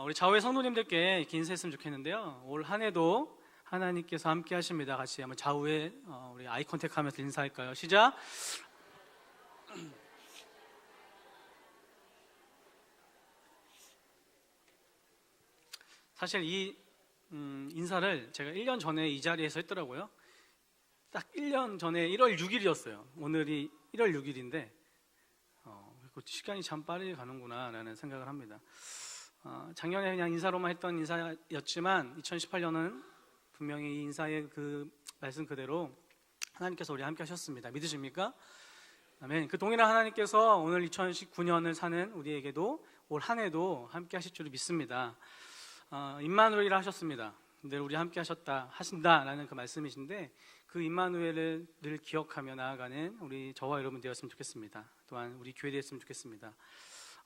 어, 우리 좌우의 성도님들께 인사했으면 좋겠는데요. 올 한 해도 하나님께서 함께 하십니다. 같이 한번 좌우에 어, 우리 아이 컨택 하면서 인사할까요? 시작. 사실 이 음, 인사를 제가 1년 전에 이 자리에서 했더라고요. 딱 1년 전에 1월 6일이었어요. 오늘이 1월 6일인데 어, 시간이 참 빠르게 가는구나라는 생각을 합니다. 어, 작년에 그냥 인사로만 했던 인사였지만 2018년은 분명히 이 인사의 그 말씀 그대로 하나님께서 우리 함께 하셨습니다. 믿으십니까? 아멘. 그 동일한 하나님께서 오늘 2019년을 사는 우리에게도 올 한 해도 함께 하실 줄을 믿습니다. 어, 임마누엘이라 하셨습니다. 늘 우리 함께 하셨다 하신다라는 그 말씀이신데 그 임마누엘을 늘 기억하며 나아가는 우리 저와 여러분 되었으면 좋겠습니다. 또한 우리 교회 되었으면 좋겠습니다.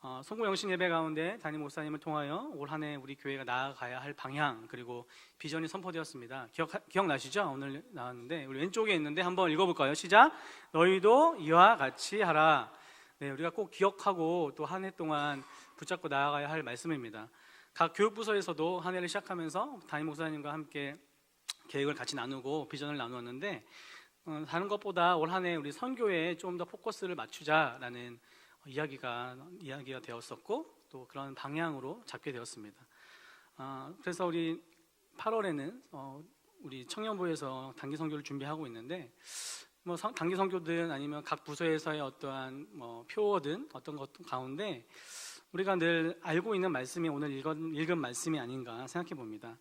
어, 송구 영신 예배 가운데 담임 목사님을 통하여 올 한 해 우리 교회가 나아가야 할 방향 그리고 비전이 선포되었습니다. 기억 기억나시죠? 오늘 나왔는데 우리 왼쪽에 있는데 한번 읽어볼까요? 시작. 너희도 이와 같이 하라. 네, 우리가 꼭 기억하고 또 한 해 동안 붙잡고 나아가야 할 말씀입니다. 각 교육부서에서도 한 해를 시작하면서 담임 목사님과 함께 계획을 같이 나누고 비전을 나누었는데 어, 다른 것보다 올 한 해 우리 선교에 좀 더 포커스를 맞추자라는 이야기가 이야기가 되었었고 또 그런 방향으로 잡게 되었습니다. 어, 그래서 우리 8월에는 어, 우리 청년부에서 단기 선교를 준비하고 있는데 뭐 성- 단기 선교든 아니면 각 부서에서의 어떠한 뭐 표어든 어떤 것 가운데 우리가 늘 알고 있는 말씀이 오늘 읽은, 읽은 말씀이 아닌가 생각해 봅니다.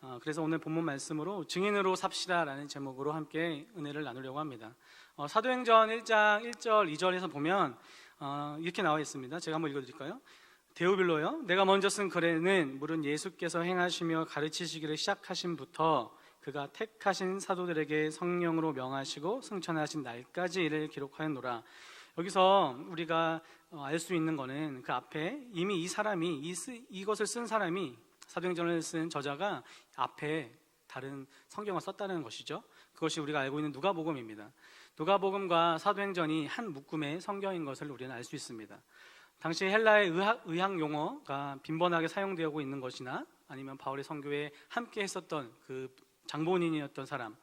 어, 그래서 오늘 본문 말씀으로 증인으로 삽시다라는 제목으로 함께 은혜를 나누려고 합니다. 어, 사도행전 1장 1절 2절에서 보면 어, 이렇게 나와 있습니다. 제가 한번 읽어드릴까요? 데오빌로요. 내가 먼저 쓴 글에는 물은 예수께서 행하시며 가르치시기를 시작하신부터 그가 택하신 사도들에게 성령으로 명하시고 승천하신 날까지 이를 기록하였노라. 여기서 우리가 어, 알수 있는 거는 그 앞에 이미 이 사람이 이 쓰- 이것을 쓴 사람이 사도행전을 쓴 저자가 앞에 다른 성경을 썼다는 것이죠. 그것이 우리가 알고 있는 누가복음입니다. 누가복음과 사도행전이 한 묶음의 성경인 것을 우리는 알 수 있습니다. 당시 헬라의 의학, 의학 용어가 빈번하게 사용되고 있는 것이나 아니면 바울의 선교에 함께 했었던 그 장본인이었던 사람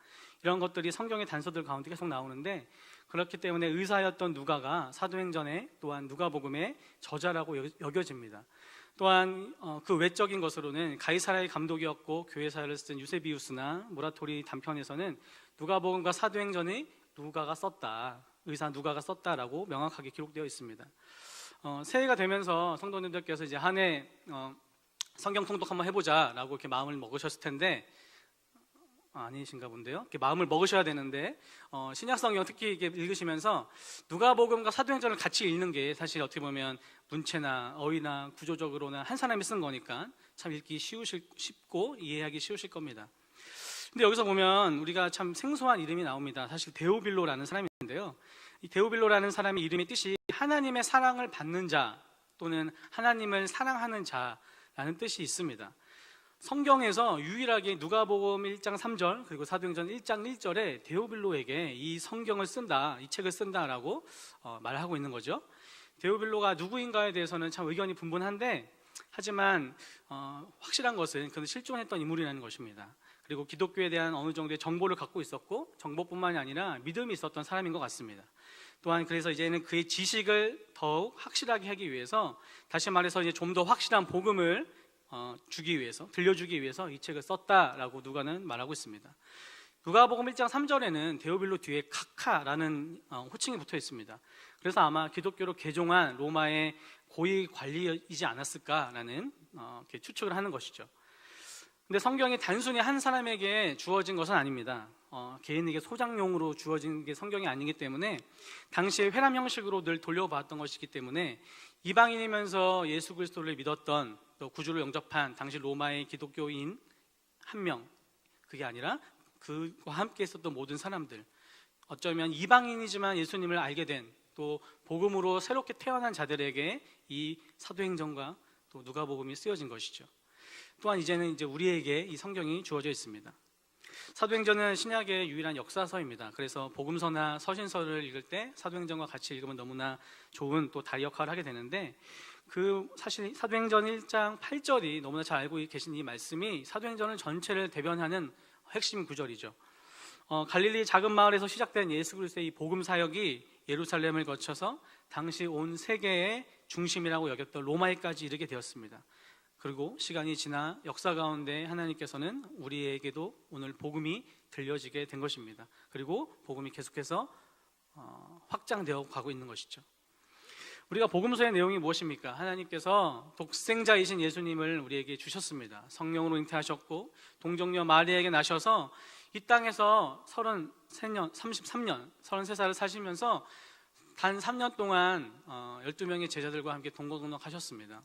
이런 것들이 성경의 단서들 가운데 계속 나오는데 그렇기 때문에 의사였던 누가가 사도행전에 또한 누가복음의 저자라고 여- 여겨집니다. 또한 어, 그 외적인 것으로는 가이사라의 감독이었고 교회 사회를 쓴 유세비우스나 모라토리 단편에서는 누가복음과 사도행전의 누가가 썼다, 의사 누가가 썼다라고 명확하게 기록되어 있습니다. 어, 새해가 되면서 성도님들께서 이제 한해 어, 성경 통독 한번 해보자라고 이렇게 마음을 먹으셨을 텐데 아, 아니신가 본데요. 이렇게 마음을 먹으셔야 되는데 어, 신약 성경 특히 이게 읽으시면서 누가복음과 사도행전을 같이 읽는 게 사실 어떻게 보면 문체나 어휘나 구조적으로나 한 사람이 쓴 거니까 참 읽기 쉬우실, 쉽고 이해하기 쉬우실 겁니다. 근데 여기서 보면 우리가 참 생소한 이름이 나옵니다. 사실 데오빌로라는 사람이 있는데요. 이 데오빌로라는 사람의 이름의 뜻이 하나님의 사랑을 받는 자 또는 하나님을 사랑하는 자라는 뜻이 있습니다. 성경에서 유일하게 누가복음 1장 3절 그리고 사도행전 1장 1절에 데오빌로에게 이 성경을 쓴다, 이 책을 쓴다라고 어, 말하고 있는 거죠. 데오빌로가 누구인가에 대해서는 참 의견이 분분한데 하지만 어, 확실한 것은 그는 실존했던 인물이라는 것입니다. 그리고 기독교에 대한 어느 정도의 정보를 갖고 있었고 정보뿐만이 아니라 믿음이 있었던 사람인 것 같습니다. 또한 그래서 이제는 그의 지식을 더욱 확실하게 하기 위해서 다시 말해서 이제 좀 더 확실한 복음을 어, 주기 위해서 들려주기 위해서 이 책을 썼다라고 누가는 말하고 있습니다. 누가복음 1장 3절에는 데오빌로 뒤에 카카라는 어, 호칭이 붙어 있습니다. 그래서 아마 기독교로 개종한 로마의 고위 관리이지 않았을까라는 어, 추측을 하는 것이죠. 근데 성경이 단순히 한 사람에게 주어진 것은 아닙니다. 어, 개인에게 소장용으로 주어진 게 성경이 아니기 때문에 당시에 회람 형식으로 늘 돌려봤던 것이기 때문에 이방인이면서 예수 그리스도를 믿었던 또 구주를 영접한 당시 로마의 기독교인 한 명, 그게 아니라 그와 함께 있었던 모든 사람들, 어쩌면 이방인이지만 예수님을 알게 된 또 복음으로 새롭게 태어난 자들에게 이 사도행전과 또 누가복음이 쓰여진 것이죠. 또한 이제는 이제 우리에게 이 성경이 주어져 있습니다. 사도행전은 신약의 유일한 역사서입니다. 그래서 복음서나 서신서를 읽을 때 사도행전과 같이 읽으면 너무나 좋은 또 다리 역할을 하게 되는데 그 사실 사도행전 1장 8절이 너무나 잘 알고 계신 이 말씀이 사도행전을 전체를 대변하는 핵심 구절이죠. 어, 갈릴리 작은 마을에서 시작된 예수 그리스도의 이 복음 사역이 예루살렘을 거쳐서 당시 온 세계의 중심이라고 여겼던 로마에까지 이르게 되었습니다. 그리고 시간이 지나 역사 가운데 하나님께서는 우리에게도 오늘 복음이 들려지게 된 것입니다. 그리고 복음이 계속해서 어, 확장되어 가고 있는 것이죠. 우리가 복음서의 내용이 무엇입니까? 하나님께서 독생자이신 예수님을 우리에게 주셨습니다. 성령으로 잉태하셨고 동정녀 마리아에게 나셔서 이 땅에서 33년, 33년, 33살을 사시면서 단 3년 동안 12명의 제자들과 함께 동고동락 하셨습니다.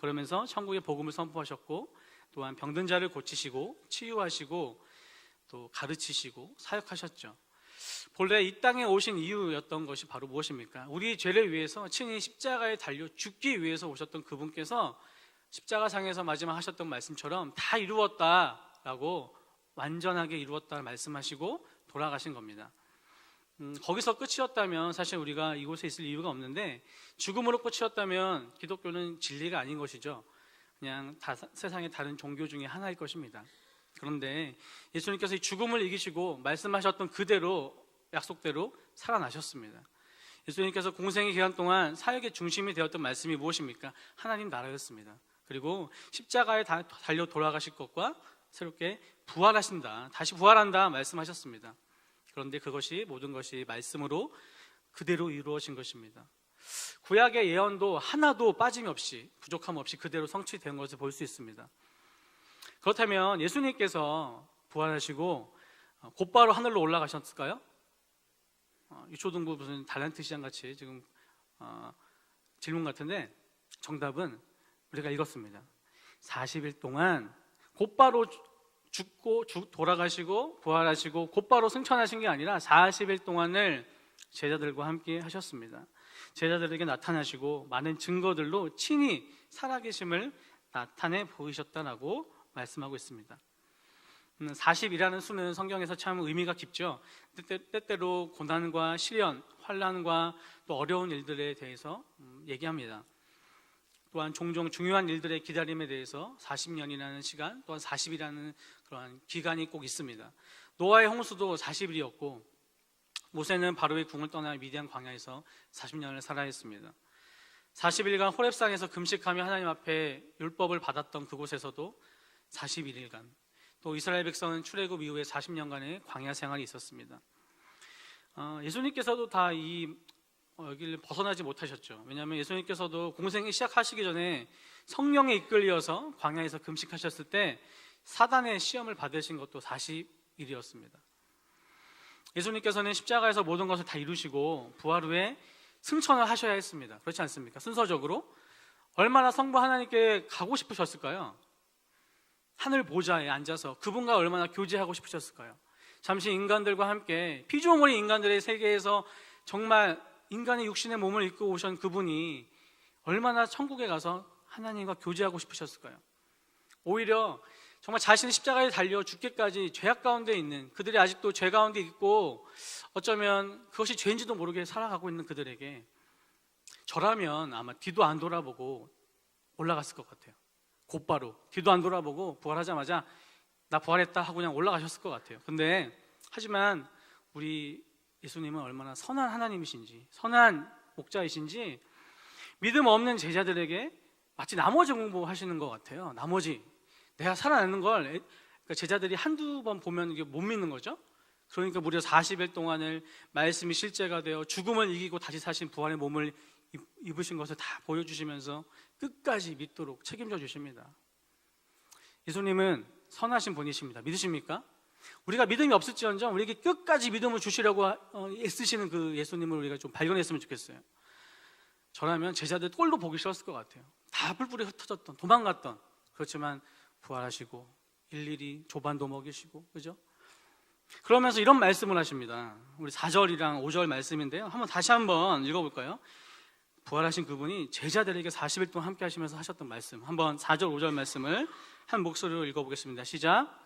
그러면서 천국의 복음을 선포하셨고 또한 병든 자를 고치시고 치유하시고 또 가르치시고 사역하셨죠. 본래 이 땅에 오신 이유였던 것이 바로 무엇입니까? 우리 죄를 위해서 친히 십자가에 달려 죽기 위해서 오셨던 그분께서 십자가상에서 마지막 하셨던 말씀처럼 다 이루었다라고 완전하게 이루었다 말씀하시고 돌아가신 겁니다. 음, 거기서 끝이었다면 사실 우리가 이곳에 있을 이유가 없는데 죽음으로 끝이었다면 기독교는 진리가 아닌 것이죠. 그냥 다, 세상의 다른 종교 중에 하나일 것입니다. 그런데 예수님께서 이 죽음을 이기시고 말씀하셨던 그대로 약속대로 살아나셨습니다. 예수님께서 공생의 기간 동안 사역의 중심이 되었던 말씀이 무엇입니까? 하나님 나라였습니다. 그리고 십자가에 달려 돌아가실 것과 새롭게 부활하신다. 다시 부활한다 말씀하셨습니다. 그런데 그것이 모든 것이 말씀으로 그대로 이루어진 것입니다. 구약의 예언도 하나도 빠짐없이 부족함 없이 그대로 성취된 것을 볼 수 있습니다. 그렇다면 예수님께서 부활하시고 곧바로 하늘로 올라가셨을까요? 어, 유초등부 무슨 달란트 시장 같이 지금 어, 질문 같은데 정답은 우리가 읽었습니다. 40일 동안 곧바로 죽고 죽 돌아가시고 부활하시고 곧바로 승천하신 게 아니라 40일 동안을 제자들과 함께 하셨습니다. 제자들에게 나타나시고 많은 증거들로 친히 살아계심을 나타내 보이셨다라고 말씀하고 있습니다. 40이라는 음, 수는 성경에서 참 의미가 깊죠. 때때로 고난과 시련, 환란과 또 어려운 일들에 대해서 음, 얘기합니다. 또한 종종 중요한 일들의 기다림에 대해서 40년이라는 시간, 또한 40이라는 그러한 기간이 꼭 있습니다. 노아의 홍수도 40일이었고 모세는 바로의 궁을 떠나 미디안 광야에서 40년을 살아야 했습니다. 40일간 호랩산에서 금식하며 하나님 앞에 율법을 받았던 그곳에서도 41일간 또 이스라엘 백성은 출애굽 이후에 40년간의 광야 생활이 있었습니다. 어, 예수님께서도 다이 어, 여기를 벗어나지 못하셨죠. 왜냐하면 예수님께서도 공생이 시작하시기 전에 성령에 이끌려서 광야에서 금식하셨을 때 사단의 시험을 받으신 것도 40일이었습니다. 예수님께서는 십자가에서 모든 것을 다 이루시고 부활 후에 승천을 하셔야 했습니다. 그렇지 않습니까? 순서적으로 얼마나 성부 하나님께 가고 싶으셨을까요? 하늘 보좌에 앉아서 그분과 얼마나 교제하고 싶으셨을까요? 잠시 인간들과 함께 피조물인 인간들의 세계에서 정말 인간의 육신의 몸을 입고 오신 그분이 얼마나 천국에 가서 하나님과 교제하고 싶으셨을까요? 오히려 정말 자신의 십자가에 달려 죽기까지 죄악 가운데 있는 그들이 아직도 죄 가운데 있고 어쩌면 그것이 죄인지도 모르게 살아가고 있는 그들에게 저라면 아마 뒤도 안 돌아보고 올라갔을 것 같아요. 곧바로 뒤도 안 돌아보고 부활하자마자 나 부활했다 하고 그냥 올라가셨을 것 같아요. 근데 하지만 우리 예수님은 얼마나 선한 하나님이신지, 선한 목자이신지 믿음 없는 제자들에게 마치 나머지 공부하시는 것 같아요. 나머지 내가 살아나는 걸 그러니까 제자들이 한두 번 보면 이게 못 믿는 거죠. 그러니까 무려 40일 동안을 말씀이 실제가 되어 죽음을 이기고 다시 사신 부활의 몸을 입으신 것을 다 보여주시면서 끝까지 믿도록 책임져 주십니다. 예수님은 선하신 분이십니다. 믿으십니까? 우리가 믿음이 없을지언정 우리에게 끝까지 믿음을 주시려고 어, 애쓰시는 그 예수님을 우리가 좀 발견했으면 좋겠어요. 저라면 제자들 꼴도 보기 싫었을 것 같아요. 다 뿔뿔이 흩어졌던, 도망갔던. 그렇지만 부활하시고 일일이 조반도 먹이시고, 그죠? 그러면서 이런 말씀을 하십니다. 우리 4절이랑 5절 말씀인데요. 한번 다시 한번 읽어볼까요? 부활하신 그분이 제자들에게 40일 동안 함께 하시면서 하셨던 말씀. 한번 4절, 5절 말씀을 한 목소리로 읽어보겠습니다. 시작.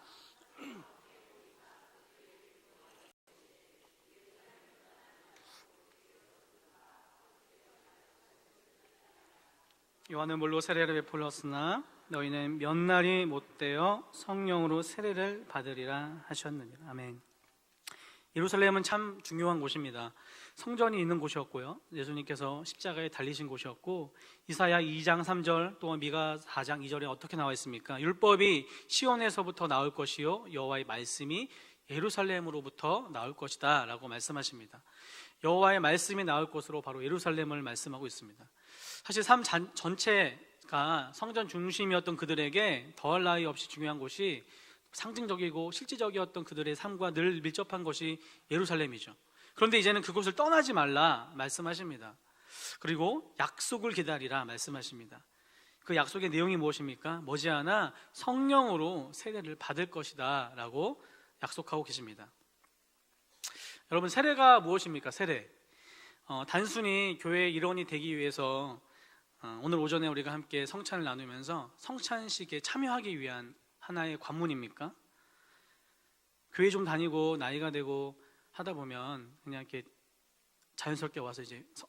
요한은 물로 세례를 베풀었으나 너희는 몇 날이 못되어 성령으로 세례를 받으리라 하셨느니라. 아멘. 예루살렘은 참 중요한 곳입니다. 성전이 있는 곳이었고요. 예수님께서 십자가에 달리신 곳이었고 이사야 2장 3절 또한 미가 4장 2절에 어떻게 나와 있습니까? 율법이 시온에서부터 나올 것이요 여호와의 말씀이 예루살렘으로부터 나올 것이다라고 말씀하십니다. 여호와의 말씀이 나올 곳으로 바로 예루살렘을 말씀하고 있습니다. 사실 삶 잔- 전체가 성전 중심이었던 그들에게 더할 나위 없이 중요한 곳이 상징적이고 실질적이었던 그들의 삶과 늘 밀접한 것이 예루살렘이죠. 그런데 이제는 그곳을 떠나지 말라 말씀하십니다. 그리고 약속을 기다리라 말씀하십니다. 그 약속의 내용이 무엇입니까? 머지않아 성령으로 세례를 받을 것이다 라고 약속하고 계십니다. 여러분 세례가 무엇입니까? 세례. 어, 단순히 교회의 일원이 되기 위해서 어, 오늘 오전에 우리가 함께 성찬을 나누면서 성찬식에 참여하기 위한 하나의 관문입니까? 교회 좀 다니고 나이가 되고 하다 보면 그냥 이렇게 자연스럽게 와서 이제 서-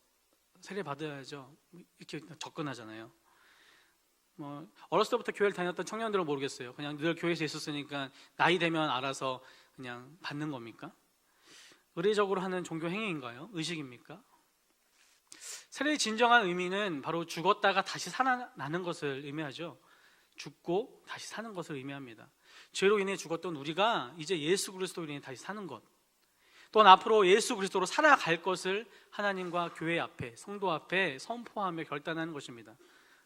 세례 받아야죠. 이렇게 접근하잖아요. 뭐 어렸을 때부터 교회를 다녔던 청년들은 모르겠어요. 그냥 늘 교회에서 있었으니까 나이 되면 알아서 그냥 받는 겁니까? 의례적으로 하는 종교 행위인가요? 의식입니까? 세례의 진정한 의미는 바로 죽었다가 다시 살아나는 것을 의미하죠. 죽고 다시 사는 것을 의미합니다. 죄로 인해 죽었던 우리가 이제 예수 그리스도로 인해 다시 사는 것. 또한 앞으로 예수 그리스도로 살아갈 것을 하나님과 교회 앞에, 성도 앞에 선포하며 결단하는 것입니다.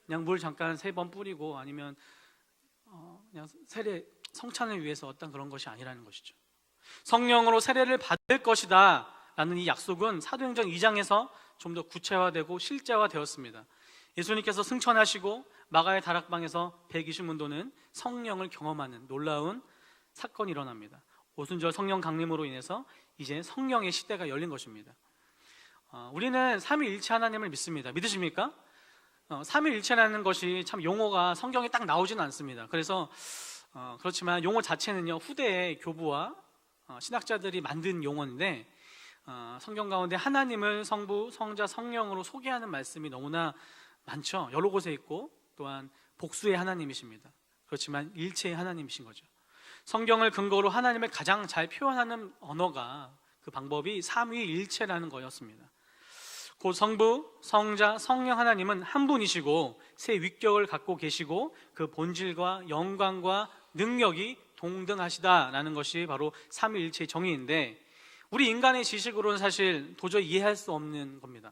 그냥 물 잠깐 세 번 뿌리고 아니면 어, 그냥 세례 성찬을 위해서 어떤 그런 것이 아니라는 것이죠. 성령으로 세례를 받을 것이다 라는 이 약속은 사도행전 2장에서 좀 더 구체화되고 실제화되었습니다. 예수님께서 승천하시고 마가의 다락방에서 120문 도는 성령을 경험하는 놀라운 사건이 일어납니다. 오순절 성령 강림으로 인해서 이제 성령의 시대가 열린 것입니다. 어, 우리는 삼위일체 하나님을 믿습니다. 믿으십니까? 어, 삼위일체라는 것이 참 용어가 성경에 딱 나오지는 않습니다. 그래서 어, 그렇지만 용어 자체는요 후대의 교부와 어, 신학자들이 만든 용어인데 어, 성경 가운데 하나님을 성부, 성자, 성령으로 소개하는 말씀이 너무나 많죠. 여러 곳에 있고 또한 복수의 하나님이십니다. 그렇지만 일체의 하나님이신 거죠. 성경을 근거로 하나님을 가장 잘 표현하는 언어가 그 방법이 삼위일체라는 거였습니다. 곧 성부, 성자, 성령 하나님은 한 분이시고 새 위격을 갖고 계시고 그 본질과 영광과 능력이 동등하시다라는 것이 바로 삼위일체의 정의인데 우리 인간의 지식으로는 사실 도저히 이해할 수 없는 겁니다.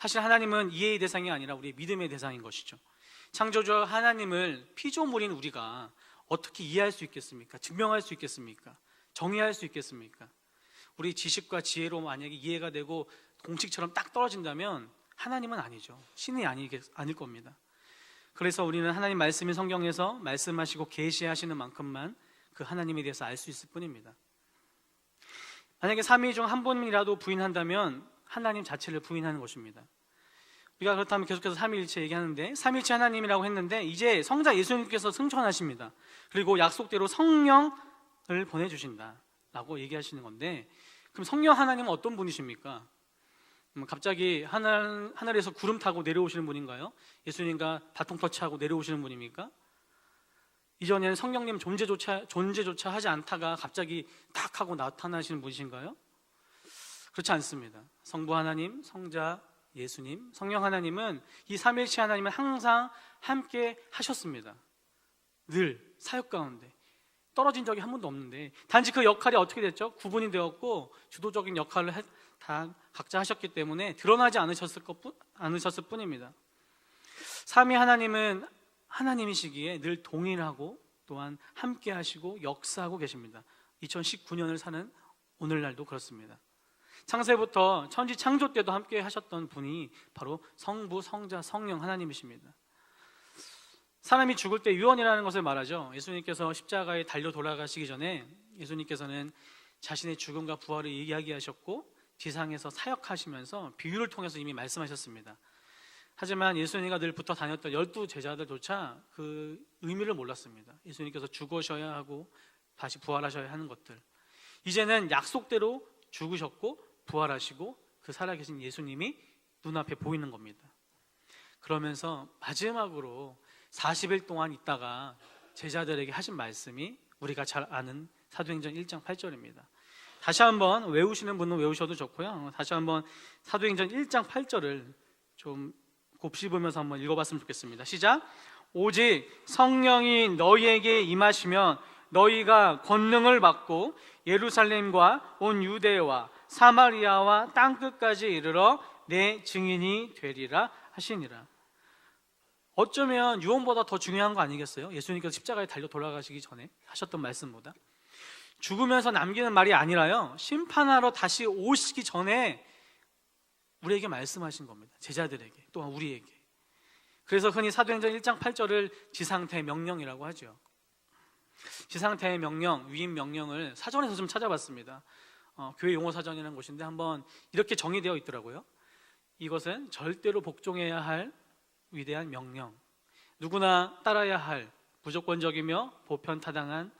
사실 하나님은 이해의 대상이 아니라 우리 믿음의 대상인 것이죠. 창조주 하나님을 피조물인 우리가 어떻게 이해할 수 있겠습니까? 증명할 수 있겠습니까? 정의할 수 있겠습니까? 우리 지식과 지혜로 만약에 이해가 되고 공식처럼 딱 떨어진다면 하나님은 아니죠. 신이 아니겠, 아닐 겁니다. 그래서 우리는 하나님 말씀인 성경에서 말씀하시고 계시하시는 만큼만 그 하나님에 대해서 알 수 있을 뿐입니다. 만약에 삼위 중 한 분이라도 부인한다면 하나님 자체를 부인하는 것입니다. 우리가 그렇다면 계속해서 삼위일체 얘기하는데 삼위일체 하나님이라고 했는데 이제 성자 예수님께서 승천하십니다. 그리고 약속대로 성령을 보내주신다라고 얘기하시는 건데 그럼 성령 하나님은 어떤 분이십니까? 음, 갑자기 하늘, 하늘에서 구름 타고 내려오시는 분인가요? 예수님과 바통 터치하고 내려오시는 분입니까? 이전에는 성령님 존재조차, 존재조차 하지 않다가 갑자기 딱 하고 나타나시는 분이신가요? 그렇지 않습니다. 성부 하나님, 성자 예수님, 성령 하나님은 이 삼일체 하나님은 항상 함께 하셨습니다. 늘 사역 가운데 떨어진 적이 한 번도 없는데 단지 그 역할이 어떻게 됐죠? 구분이 되었고 주도적인 역할을 해- 다 각자 하셨기 때문에 드러나지 않으셨을 것 뿐, 않으셨을 뿐입니다. 삼위 하나님은 하나님이시기에 늘 동일하고 또한 함께 하시고 역사하고 계십니다. 2019년을 사는 오늘날도 그렇습니다. 창세부터 천지 창조 때도 함께 하셨던 분이 바로 성부, 성자, 성령 하나님이십니다. 사람이 죽을 때 유언이라는 것을 말하죠. 예수님께서 십자가에 달려 돌아가시기 전에 예수님께서는 자신의 죽음과 부활을 이야기하셨고 지상에서 사역하시면서 비유를 통해서 이미 말씀하셨습니다. 하지만 예수님과 늘 붙어 다녔던 열두 제자들조차 그 의미를 몰랐습니다. 예수님께서 죽으셔야 하고 다시 부활하셔야 하는 것들. 이제는 약속대로 죽으셨고 부활하시고 그 살아계신 예수님이 눈앞에 보이는 겁니다. 그러면서 마지막으로 40일 동안 있다가 제자들에게 하신 말씀이 우리가 잘 아는 사도행전 1장 8절입니다. 다시 한번 외우시는 분은 외우셔도 좋고요. 다시 한번 사도행전 1장 8절을 좀 곱씹으면서 한번 읽어봤으면 좋겠습니다. 시작. 오직 성령이 너희에게 임하시면 너희가 권능을 받고 예루살렘과 온 유대와 사마리아와 땅 끝까지 이르러 내 증인이 되리라 하시니라. 어쩌면 유언보다 더 중요한 거 아니겠어요? 예수님께서 십자가에 달려 돌아가시기 전에 하셨던 말씀보다 죽으면서 남기는 말이 아니라요. 심판하러 다시 오시기 전에 우리에게 말씀하신 겁니다. 제자들에게 또한 우리에게. 그래서 흔히 사도행전 1장 8절을 지상태 명령이라고 하죠. 지상태의 명령, 위임 명령을 사전에서 좀 찾아봤습니다. 어, 교회 용어 사전이라는 곳인데 한번 이렇게 정의되어 있더라고요. 이것은 절대로 복종해야 할 위대한 명령, 누구나 따라야 할 무조건적이며 보편타당한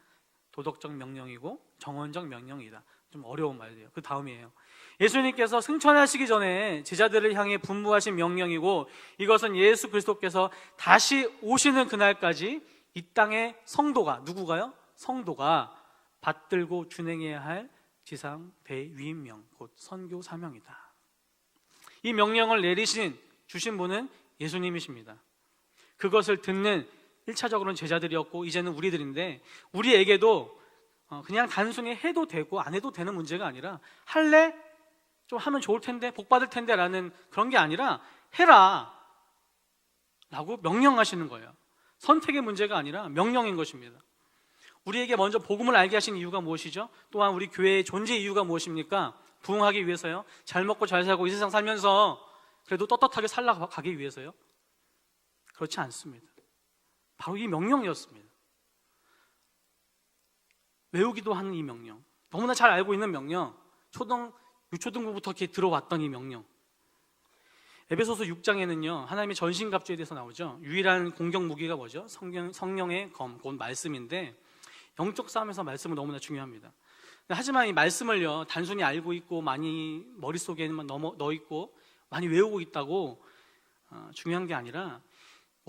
도덕적 명령이고 정원적 명령이다. 좀 어려운 말이에요. 그 다음이에요. 예수님께서 승천하시기 전에 제자들을 향해 분부하신 명령이고 이것은 예수 그리스도께서 다시 오시는 그날까지 이 땅의 성도가 누구가요? 성도가 받들고 준행해야 할 지상 대위임명 곧 선교 사명이다. 이 명령을 내리신 주신 분은 예수님이십니다. 그것을 듣는 1차적으로는 제자들이었고 이제는 우리들인데 우리에게도 어, 그냥 단순히 해도 되고 안 해도 되는 문제가 아니라 할래? 좀 하면 좋을 텐데 복 받을 텐데 라는 그런 게 아니라 해라 라고 명령하시는 거예요. 선택의 문제가 아니라 명령인 것입니다. 우리에게 먼저 복음을 알게 하신 이유가 무엇이죠? 또한 우리 교회의 존재 이유가 무엇입니까? 부흥하기 위해서요. 잘 먹고 잘 살고 이 세상 살면서 그래도 떳떳하게 살아가기 위해서요. 그렇지 않습니다. 바로 이 명령이었습니다. 외우기도 하는 이 명령. 너무나 잘 알고 있는 명령. 초등, 유초등부부터 이렇게 들어왔던 이 명령. 에베소서 6장에는요, 하나님의 전신갑주에 대해서 나오죠. 유일한 공격 무기가 뭐죠? 성경, 성령의 검, 곧 말씀인데, 영적 싸움에서 말씀은 너무나 중요합니다. 하지만 이 말씀을요, 단순히 알고 있고, 많이 머릿속에만 넣어, 넣어 있고, 많이 외우고 있다고 어, 중요한 게 아니라,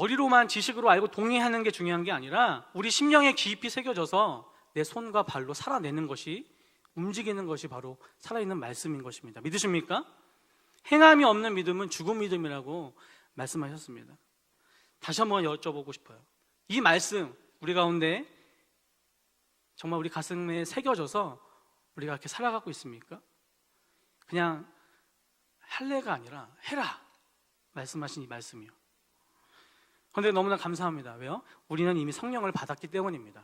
머리로만 지식으로 알고 동의하는 게 중요한 게 아니라, 우리 심령에 깊이 새겨져서 내 손과 발로 살아내는 것이, 움직이는 것이 바로 살아있는 말씀인 것입니다. 믿으십니까? 행함이 없는 믿음은 죽은 믿음이라고 말씀하셨습니다. 다시 한번 여쭤보고 싶어요. 이 말씀 우리 가운데 정말 우리 가슴에 새겨져서 우리가 이렇게 살아가고 있습니까? 그냥 할래가 아니라 해라 말씀하신 이 말씀이요. 그런데 너무나 감사합니다. 왜요? 우리는 이미 성령을 받았기 때문입니다.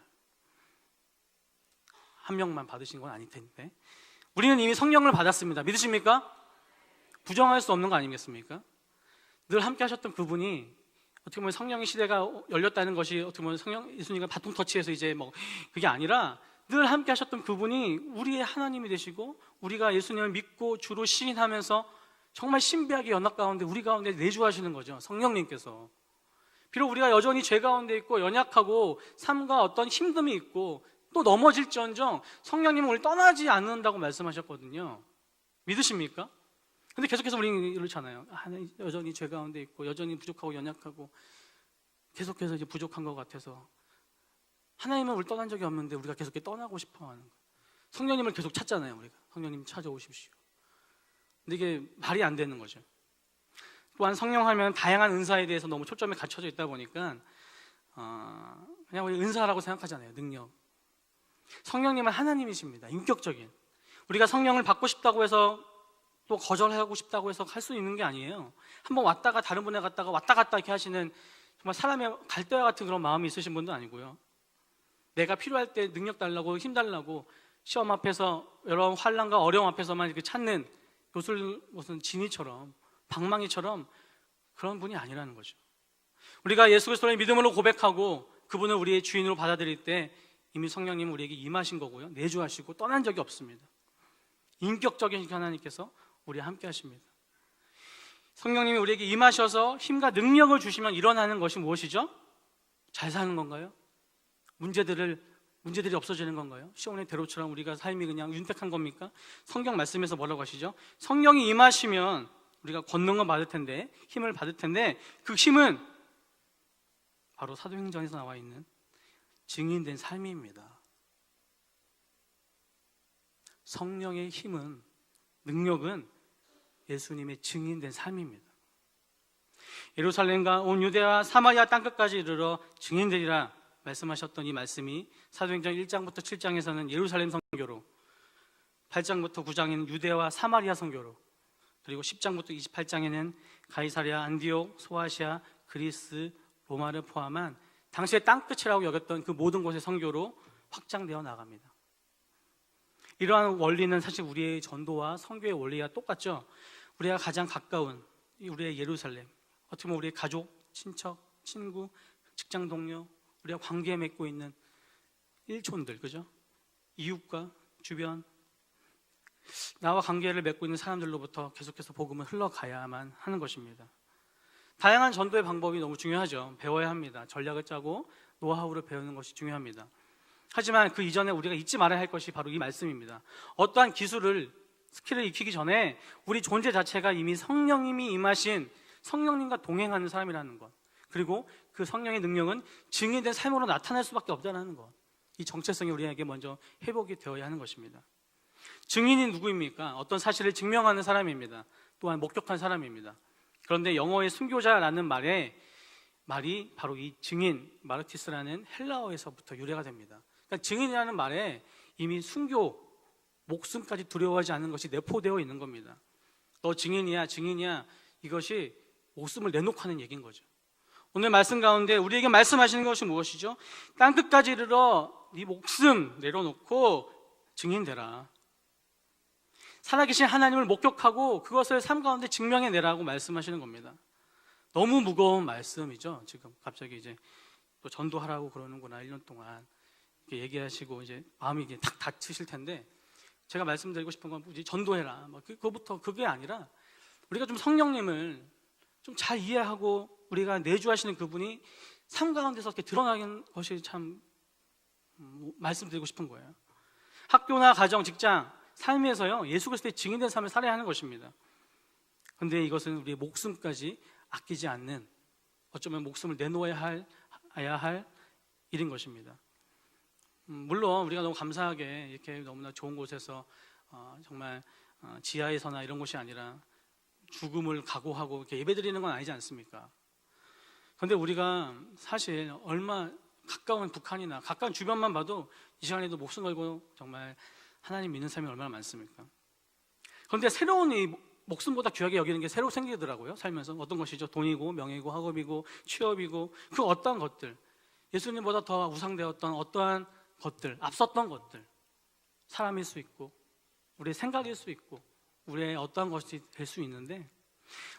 한 명만 받으신 건 아닐 텐데. 우리는 이미 성령을 받았습니다. 믿으십니까? 부정할 수 없는 거 아니겠습니까? 늘 함께 하셨던 그분이 어떻게 보면 성령의 시대가 열렸다는 것이 어떻게 보면 성령 예수님과 바통 터치해서 이제 뭐 그게 아니라 늘 함께 하셨던 그분이 우리의 하나님이 되시고 우리가 예수님을 믿고 주로 시인하면서 정말 신비하게 연합 가운데 우리 가운데 내주하시는 거죠. 성령님께서. 비록 우리가 여전히 죄 가운데 있고 연약하고 삶과 어떤 힘듦이 있고 또 넘어질지언정 성령님은 우리 떠나지 않는다고 말씀하셨거든요. 믿으십니까? 근데 계속해서 우리는 이렇잖아요. 하나님 여전히 죄 가운데 있고 여전히 부족하고 연약하고 계속해서 이제 부족한 것 같아서 하나님은 우리 떠난 적이 없는데 우리가 계속 떠나고 싶어하는 거. 성령님을 계속 찾잖아요. 우리가 성령님 찾아오십시오. 근데 이게 말이 안 되는 거죠. 또한 성령 하면 다양한 은사에 대해서 너무 초점이 갖춰져 있다 보니까 어, 그냥 우리 은사라고 생각하잖아요. 능력. 성령님은 하나님이십니다. 인격적인. 우리가 성령을 받고 싶다고 해서 또 거절하고 싶다고 해서 할 수 있는 게 아니에요. 한번 왔다가 다른 분에 갔다가 왔다 갔다 이렇게 하시는 정말 사람의 갈대와 같은 그런 마음이 있으신 분도 아니고요. 내가 필요할 때 능력 달라고 힘 달라고 시험 앞에서 여러 환란과 어려움 앞에서만 이렇게 찾는 요술 무슨 진이처럼 방망이처럼 그런 분이 아니라는 거죠. 우리가 예수 그리스도의 믿음으로 고백하고 그분을 우리의 주인으로 받아들일 때 이미 성령님은 우리에게 임하신 거고요. 내주하시고 떠난 적이 없습니다. 인격적인 하나님께서 우리와 함께 하십니다. 성령님이 우리에게 임하셔서 힘과 능력을 주시면 일어나는 것이 무엇이죠? 잘 사는 건가요? 문제들을 문제들이 없어지는 건가요? 시온의 대로처럼 우리가 삶이 그냥 윤택한 겁니까? 성경 말씀에서 뭐라고 하시죠? 성령이 임하시면 우리가 권능을 받을 텐데 힘을 받을 텐데 그 힘은 바로 사도행전에서 나와 있는 증인된 삶입니다. 성령의 힘은 능력은 예수님의 증인된 삶입니다. 예루살렘과 온 유대와 사마리아 땅끝까지 이르러 증인되리라 말씀하셨던 이 말씀이 사도행전 1장부터 7장에서는 예루살렘 선교로 8장부터 9장에는 유대와 사마리아 선교로 그리고 10장부터 28장에는 가이사랴, 안디옥, 소아시아, 그리스, 로마를 포함한 당시의 땅끝이라고 여겼던 그 모든 곳의 선교로 확장되어 나갑니다. 이러한 원리는 사실 우리의 전도와 선교의 원리와 똑같죠. 우리가 가장 가까운 이 우리의 예루살렘, 어떻게 보면 우리의 가족, 친척, 친구, 직장 동료, 우리가 관계 맺고 있는 일촌들, 그죠? 이웃과 주변, 나와 관계를 맺고 있는 사람들로부터 계속해서 복음을 흘러가야만 하는 것입니다. 다양한 전도의 방법이 너무 중요하죠. 배워야 합니다. 전략을 짜고 노하우를 배우는 것이 중요합니다. 하지만 그 이전에 우리가 잊지 말아야 할 것이 바로 이 말씀입니다. 어떠한 기술을 스킬을 익히기 전에 우리 존재 자체가 이미 성령님이 임하신 성령님과 동행하는 사람이라는 것. 그리고 그 성령의 능력은 증인된 삶으로 나타날 수밖에 없다는 것. 이 정체성이 우리에게 먼저 회복이 되어야 하는 것입니다. 증인이 누구입니까? 어떤 사실을 증명하는 사람입니다. 또한 목격한 사람입니다. 그런데 영어의 순교자라는 말에 말이 바로 이 증인 마르티스라는 헬라어에서부터 유래가 됩니다. 그러니까 증인이라는 말에 이미 순교 목숨까지 두려워하지 않는 것이 내포되어 있는 겁니다. 너 증인이야, 증인이야. 이것이 목숨을 내놓고 하는 얘기인 거죠. 오늘 말씀 가운데 우리에게 말씀하시는 것이 무엇이죠? 땅 끝까지 이르러 네 목숨 내려놓고 증인되라. 살아계신 하나님을 목격하고 그것을 삶 가운데 증명해 내라고 말씀하시는 겁니다. 너무 무거운 말씀이죠. 지금 갑자기 이제 또 전도하라고 그러는구나 1년 동안 이렇게 얘기하시고 이제 마음이 이게 탁 닫히실 텐데 제가 말씀드리고 싶은 건 이제 전도해라. 뭐 그- 그거부터 그게 아니라 우리가 좀 성령님을 좀 잘 이해하고 우리가 내주하시는 그분이 삶 가운데서 이렇게 드러나는 것이 참 음, 말씀드리고 싶은 거예요. 학교나 가정, 직장, 삶에서요 예수 그리스도의 증인된 삶을 살아야 하는 것입니다. 그런데 이것은 우리의 목숨까지 아끼지 않는 어쩌면 목숨을 내놓아야 할, 할 일인 것입니다. 음, 물론 우리가 너무 감사하게 이렇게 너무나 좋은 곳에서 어, 정말 어, 지하에서나 이런 곳이 아니라 죽음을 각오하고 이렇게 예배드리는 건 아니지 않습니까? 그런데 우리가 사실 얼마 가까운 북한이나 가까운 주변만 봐도 이 시간에도 목숨 걸고 정말 하나님 믿는 사람이 얼마나 많습니까? 그런데 새로운 이 목숨보다 귀하게 여기는 게 새로 생기더라고요. 살면서 어떤 것이죠? 돈이고 명예고 학업이고 취업이고 그 어떠한 것들 예수님보다 더 우상되었던 어떠한 것들 앞섰던 것들 사람일 수 있고 우리의 생각일 수 있고 우리의 어떠한 것이 될 수 있는데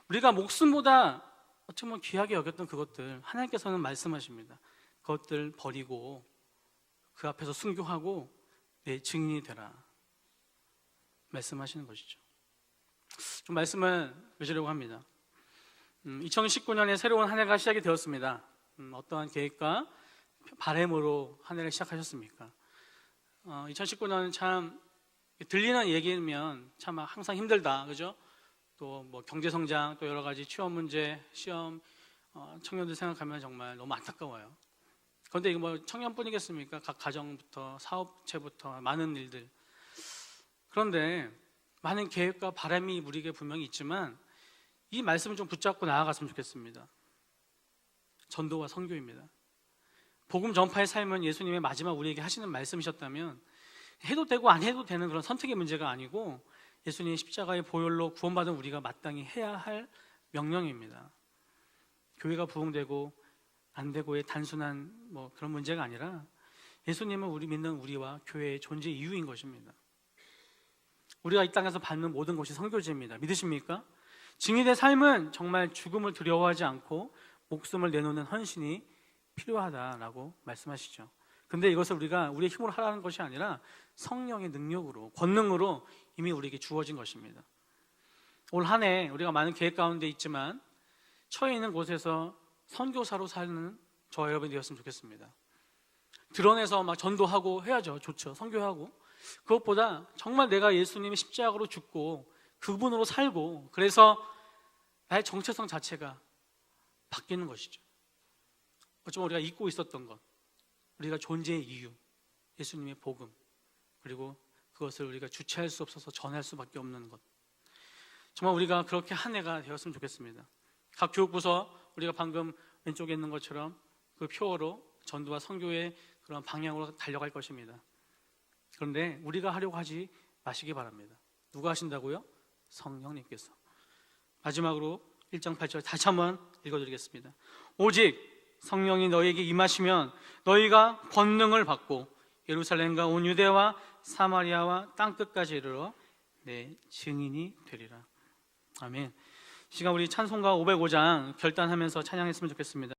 우리가 목숨보다 어쩌면 귀하게 여겼던 그것들 하나님께서는 말씀하십니다. 그것들 버리고 그 앞에서 순교하고 내 증인이 되라 말씀하시는 것이죠. 좀 말씀을 맺으려고 합니다. 음, 2019년에 새로운 한 해가 시작이 되었습니다. 음, 어떠한 계획과 바램으로 한 해를 시작하셨습니까? 어, 2019년은 참 들리는 얘기면 참 항상 힘들다, 그죠? 또 뭐 경제 성장, 또 여러 가지 취업 문제, 시험, 어, 청년들 생각하면 정말 너무 안타까워요. 그런데 이거 뭐 청년뿐이겠습니까? 각 가정부터 사업체부터 많은 일들. 그런데 많은 계획과 바람이 우리에게 분명히 있지만 이 말씀을 좀 붙잡고 나아갔으면 좋겠습니다. 전도와 선교입니다. 복음 전파의 삶은 예수님의 마지막 우리에게 하시는 말씀이셨다면 해도 되고 안 해도 되는 그런 선택의 문제가 아니고 예수님의 십자가의 보혈로 구원받은 우리가 마땅히 해야 할 명령입니다. 교회가 부흥되고 안 되고의 단순한 뭐 그런 문제가 아니라 예수님은 우리 믿는 우리와 교회의 존재 이유인 것입니다. 우리가 이 땅에서 받는 모든 것이 선교제입니다. 믿으십니까? 증인의 삶은 정말 죽음을 두려워하지 않고 목숨을 내놓는 헌신이 필요하다라고 말씀하시죠. 근데 이것을 우리가 우리의 힘으로 하라는 것이 아니라 성령의 능력으로, 권능으로 이미 우리에게 주어진 것입니다. 올 한 해 우리가 많은 계획 가운데 있지만 처해 있는 곳에서 선교사로 사는 저 여러분이 되었으면 좋겠습니다. 드러내서 막 전도하고 해야죠. 좋죠. 선교하고. 그것보다 정말 내가 예수님의 십자가로 죽고 그분으로 살고 그래서 나의 정체성 자체가 바뀌는 것이죠. 어쩌면 우리가 잊고 있었던 것, 우리가 존재의 이유, 예수님의 복음, 그리고 그것을 우리가 주체할 수 없어서 전할 수밖에 없는 것. 정말 우리가 그렇게 한 해가 되었으면 좋겠습니다. 각 교육부서 우리가 방금 왼쪽에 있는 것처럼 그 표어로 전도와 선교의 그런 방향으로 달려갈 것입니다. 그런데 우리가 하려고 하지 마시기 바랍니다. 누가 하신다고요? 성령님께서. 마지막으로 1장 8절 다시 한번 읽어드리겠습니다. 오직 성령이 너희에게 임하시면 너희가 권능을 받고 예루살렘과 온 유대와 사마리아와 땅 끝까지 이르러 내 증인이 되리라. 아멘. 이 시간 우리 찬송가 505장 결단하면서 찬양했으면 좋겠습니다.